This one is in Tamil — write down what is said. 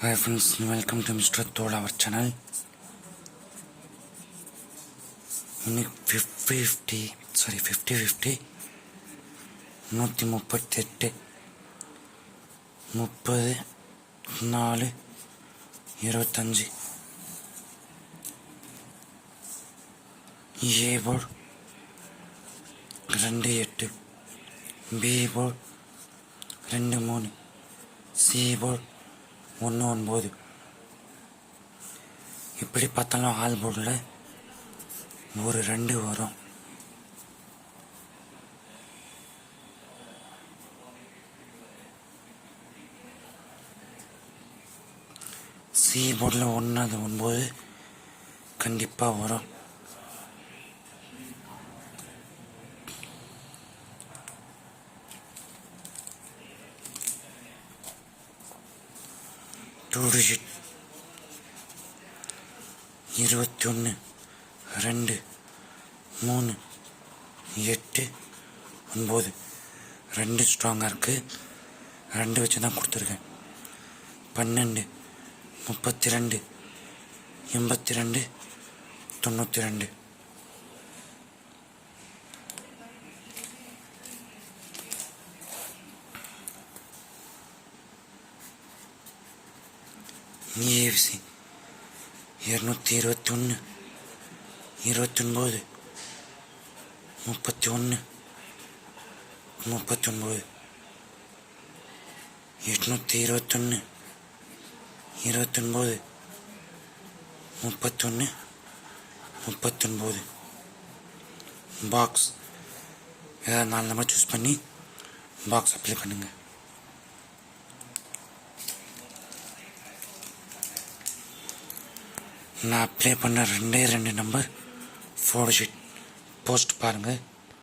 Hi friends welcome to mister தோல் அவர் சேனல் இன்னைக்கு fifty fifty sorry fifty fifty நூற்றி முப்பத்தெட்டு. முப்பது நாலு. இருபத்தஞ்சி. ஏ போர்டு ரெண்டு எட்டு. பி போர்டு ரெண்டு மூணு. சி போர்டு ஒன்று ஒன்பது இப்படி பார்த்தாலும் ஆள் போர்டில் ஒரு ரெண்டு வரும். சி போர்டில் ஒன்று அது ஒன்பது. கண்டிப்பாக வரும். டூ இருபத்தி ஒன்று ரெண்டு மூணு எட்டு ஒம்பது ரெண்டு ஸ்ட்ராங்காக இருக்குது ரெண்டு வச்சு தான் கொடுத்துருக்கேன். பன்னெண்டு முப்பத்தி ரெண்டு எண்பத்தி ரெண்டு தொண்ணூற்றி ரெண்டு ஏவிசி இரநூத்தி இருபத்தி ஒன்று இருபத்தொன்பது முப்பத்தி ஒன்று முப்பத்தி ஒன்பது எட்நூற்றி இருபத்தொன்று இருபத்தொன்பது முப்பத்தொன்று முப்பத்தொன்பது. பாக்ஸ் ஏதாவது நாலு நம்பர் சூஸ் பண்ணி பாக்ஸ் அப்ளை பண்ணுங்கள் நான் அப்ளை பண்ண ரெண்டே ரெண்டு நம்பர் ஃபோர் போஸ்ட் பாருங்கள்